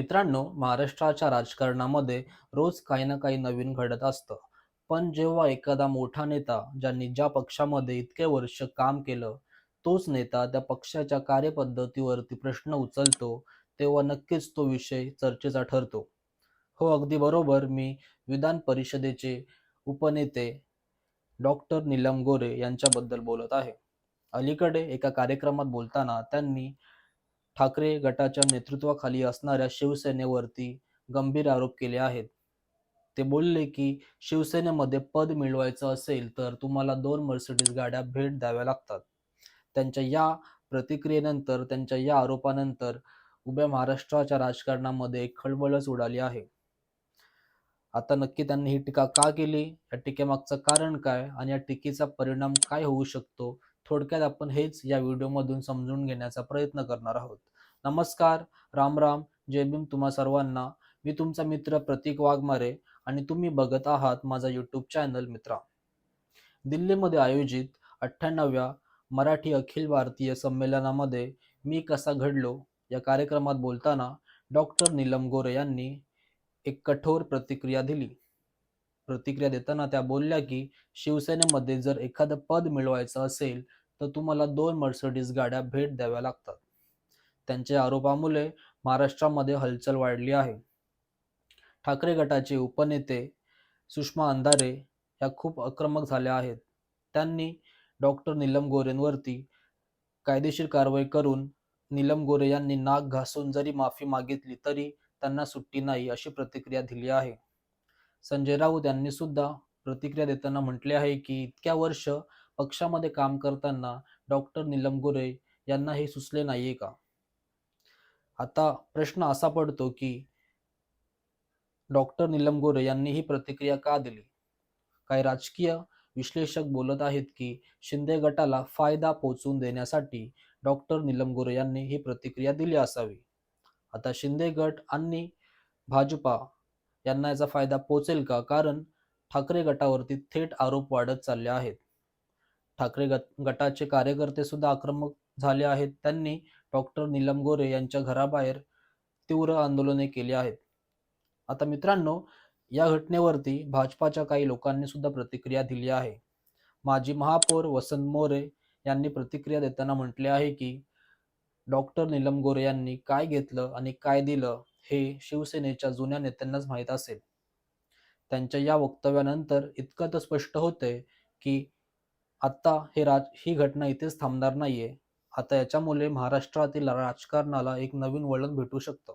मित्रांनो महाराष्ट्राच्या राजकारणामध्ये रोज काही ना काही नवीन घडत असतं. पण जेव्हा एखादा मोठा नेता ज्यांनी ज्या पक्षामध्ये इतके वर्ष काम केलं तोच नेता त्या पक्षाच्या कार्यपद्धतीवरती प्रश्न उचलतो तेव्हा नक्कीच तो विषय चर्चेचा ठरतो. हो अगदी बरोबर. मी विधान परिषदेचे उपनेते डॉक्टर नीलम गोरे यांच्याबद्दल बोलत आहे. अलीकडे एका कार्यक्रमात बोलताना त्यांनी ठाकरे गटाच्या नेतृत्वाखाली असणाऱ्या शिवसेनेवरती गंभीर आरोप केले आहेत. ते बोलले की शिवसेनेमध्ये पद मिळवायचं असेल तर तुम्हाला दोन मर्सिडीज गाड्या भेट द्याव्या लागतात. त्यांच्या या प्रतिक्रियेनंतर त्यांच्या या आरोपानंतर उभ्या महाराष्ट्राच्या राजकारणामध्ये एक खळबळच उडाली आहे. आता नक्की त्यांनी ही टीका का केली? या टीकेमागचं कारण काय? आणि या टीकेचा परिणाम काय होऊ शकतो? थोडक्यात आपण हेच या व्हिडिओमधून समजून घेण्याचा प्रयत्न करणार आहोत. नमस्कार राम राम जय भीम तुम्हा सर्वांना. मी तुमचा मित्र प्रतीक वाघमारे आणि तुम्ही बघत आहात माझा यूट्यूब चॅनल मित्रा. दिल्लीमध्ये आयोजित अठ्ठ्याण्णव्या मराठी अखिल भारतीय संमेलनामध्ये मी कसा घडलो या कार्यक्रमात बोलताना डॉक्टर नीलम गोरे यांनी एक कठोर प्रतिक्रिया दिली. प्रतिक्रिया देताना त्या बोलल्या की शिवसेनेमध्ये जर एखादं पद मिळवायचं असेल तर तुम्हाला दोन मर्सिडीज गाड्या भेट द्याव्या लागतात. त्यांच्या आरोपामुळे महाराष्ट्रामध्ये हलचल वाढली आहे. ठाकरे गटाचे उपनेते सुषमा अंधारे ह्या खूप आक्रमक झाल्या आहेत. त्यांनी डॉक्टर नीलम गोरेंवरती कायदेशीर कारवाई करून नीलम गोरे यांनी नाक घासून जरी माफी मागितली तरी त्यांना सुट्टी नाही अशी प्रतिक्रिया दिली आहे. संजय राऊत यांनी सुद्धा प्रतिक्रिया देताना म्हटले आहे की इतक्या वर्ष पक्षामध्ये काम करताना डॉक्टर नीलम गोरे यांना हे सुचले नाहीये का? आता प्रश्न असा पडतो की डॉक्टर निलम गोरे यांनी ही प्रतिक्रिया का दिली? काही राजकीय विश्लेषक बोलत आहेत की शिंदे गटाला फायदा पोचवून देण्यासाठी डॉक्टर निलम गोरे यांनी ही प्रतिक्रिया दिली असावी. आता शिंदे गट आणि भाजपा यांना याचा फायदा पोचेल का? कारण ठाकरे गटावरती थेट आरोप वाढत चालले आहेत. ठाकरे गटाचे कार्यकर्ते सुद्धा आक्रमक झाले आहेत. त्यांनी डॉक्टर नीलम गोरे यांच्या घराबाहेर तीव्र आंदोलने केली आहेत. आता मित्रांनो या घटनेवरती भाजपाच्या काही लोकांनी सुद्धा प्रतिक्रिया दिली आहे. माजी महापौर वसंत मोरे यांनी प्रतिक्रिया देताना म्हटले आहे की डॉक्टर नीलम गोरे यांनी काय घेतलं आणि काय दिलं हे शिवसेनेच्या जुन्या नेत्यांनाच माहीत असेल. त्यांच्या या वक्तव्यानंतर इतकं तर स्पष्ट होतंय की आता हे राज ही घटना इथेच थांबणार नाहीये. आता याच्यामुळे महाराष्ट्रातील राजकारणाला एक नवीन वळण भेटू शकतं.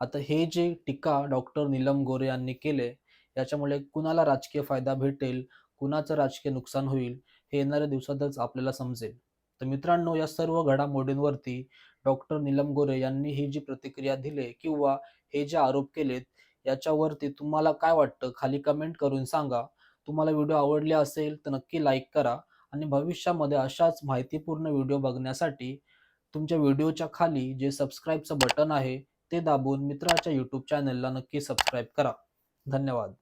आता हे जे टीका डॉक्टर नीलम गोरे यांनी केले याच्यामुळे कुणाला राजकीय फायदा भेटेल कुणाचं राजकीय नुकसान होईल हे येणाऱ्या दिवसातच आपल्याला समजेल. तर मित्रांनो या सर्व घडामोडींवरती डॉक्टर नीलम गोरे यांनी ही जी प्रतिक्रिया दिली किंवा हे जे आरोप केलेत याच्यावरती तुम्हाला काय वाटतं? खाली कमेंट करून सांगा. तुम्हाला व्हिडिओ आवडले असेल तर नक्की लाईक करा. आणि भविष्यामध्ये अशाच माहितीपूर्ण व्हिडिओ बघण्यासाठी तुमच्या व्हिडिओच्या खाली जे सबस्क्राईबचं बटन आहे ते दाबून मित्राच्या यूट्यूब चॅनलला नक्की सबस्क्राईब करा. धन्यवाद.